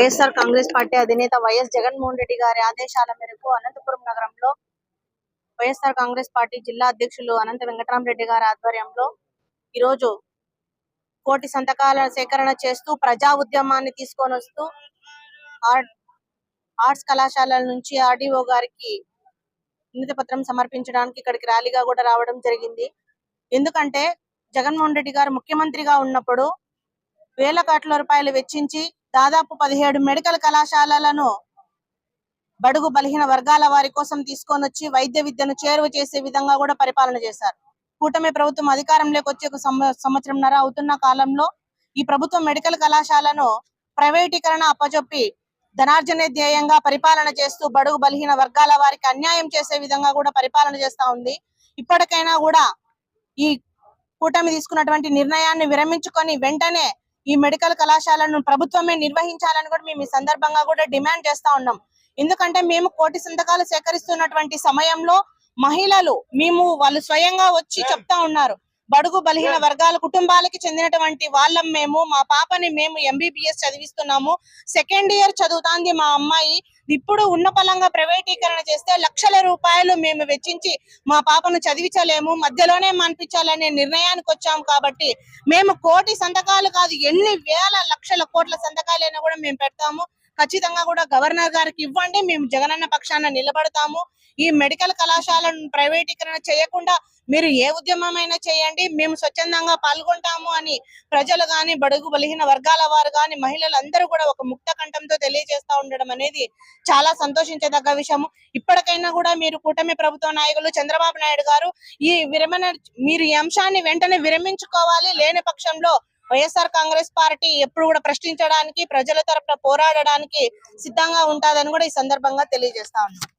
YSR Congress party అధినేత YS Jaganmohan Reddy గారి ఆదేశాల మేరకు అనంతపురం నగరంలో వైఎస్ఆర్ కాంగ్రెస్ పార్టీ జిల్లా అధ్యక్షులు అనంత వెంకటరామరెడ్డి గారి ఆధ్వర్యంలో ఈరోజు కోటి సంతకాల సేకరణ చేస్తూ ప్రజా ఉద్యమాన్ని తీసుకొని వస్తూ ఆర్ట్స్ కళాశాలల నుంచి ఆర్డీఓ గారికి వినతి పత్రం సమర్పించడానికి ఇక్కడికి ర్యాలీగా కూడా రావడం జరిగింది. ఎందుకంటే జగన్మోహన్ రెడ్డి గారు ముఖ్యమంత్రిగా ఉన్నప్పుడు వేల కోట్ల రూపాయలు వెచ్చించి దాదాపు పదిహేడు మెడికల్ కళాశాలలను బడుగు బలహీన వర్గాల వారి కోసం తీసుకొని వచ్చి వైద్య విద్యను చేరువ చేసే విధంగా కూడా పరిపాలన చేశారు. కూటమి ప్రభుత్వం అధికారంలోకి వచ్చి ఒక సంవత్సరంన్నర అవుతున్న కాలంలో ఈ ప్రభుత్వం మెడికల్ కళాశాలను ప్రైవేటీకరణ అప్పచెప్పి ధనార్జనే ధ్యేయంగా పరిపాలన చేస్తూ బడుగు బలహీన వర్గాల వారికి అన్యాయం చేసే విధంగా కూడా పరిపాలన చేస్తా ఉంది. ఇప్పటికైనా కూడా ఈ కూటమి తీసుకున్నటువంటి నిర్ణయాన్ని విరమించుకొని వెంటనే ఈ మెడికల్ కళాశాలను ప్రభుత్వమే నిర్వహించాలని కూడా మేము ఈ సందర్భంగా కూడా డిమాండ్ చేస్తా ఉన్నాం. ఎందుకంటే మేము కోటి సంతకాలు సేకరిస్తున్నటువంటి సమయంలో మహిళలు మేము వాళ్ళు స్వయంగా వచ్చి చెప్తా ఉన్నారు. బడుగు బలహీన వర్గాల కుటుంబాలకి చెందినటువంటి వాళ్ళం మేము. మా పాపని మేము ఎంబీబీఎస్ చదివిస్తున్నాము. సెకండ్ ఇయర్ చదువుతాంది మా అమ్మాయి. ఇప్పుడు ఉన్న పలంగా ప్రైవేటీకరణ చేస్తే లక్షల రూపాయలు మేము వెచ్చించి మా పాపను చదివించలేము. మధ్యలోనే మాన్పించాలనే నిర్ణయానికి వచ్చాము కాబట్టి మేము కోటి సంతకాలు కాదు ఎన్ని వేల లక్షల కోట్ల సంతకాలైనా కూడా మేము పెడతాము. ఖచ్చితంగా కూడా గవర్నర్ గారికి ఇవ్వండి. మేము జగనన్న పక్షాన నిలబడతాము. ఈ మెడికల్ కళాశాలను ప్రైవేటీకరణ చేయకుండా మీరు ఏ ఉద్యమమైనా చేయండి మేము స్వచ్ఛందంగా పాల్గొంటాము అని ప్రజలు గాని బడుగు బలహీన వర్గాల వారు గాని మహిళలందరూ కూడా ఒక ముక్త కంఠంతో తెలియజేస్తా ఉండడం అనేది చాలా సంతోషించదగ్గ విషయము. ఇప్పటికైనా కూడా మీరు కూటమి ప్రభుత్వ నాయకులు చంద్రబాబు నాయుడు గారు ఈ విరమణ మీరు ఈ అంశాన్ని వెంటనే విరమించుకోవాలి. లేని పక్షంలో వైఎస్ఆర్ కాంగ్రెస్ పార్టీ ఎప్పుడు కూడా ప్రశ్నించడానికి ప్రజల తరపున పోరాడడానికి సిద్ధంగా ఉంటాదని కూడా ఈ సందర్భంగా తెలియజేస్తా ఉన్నాం.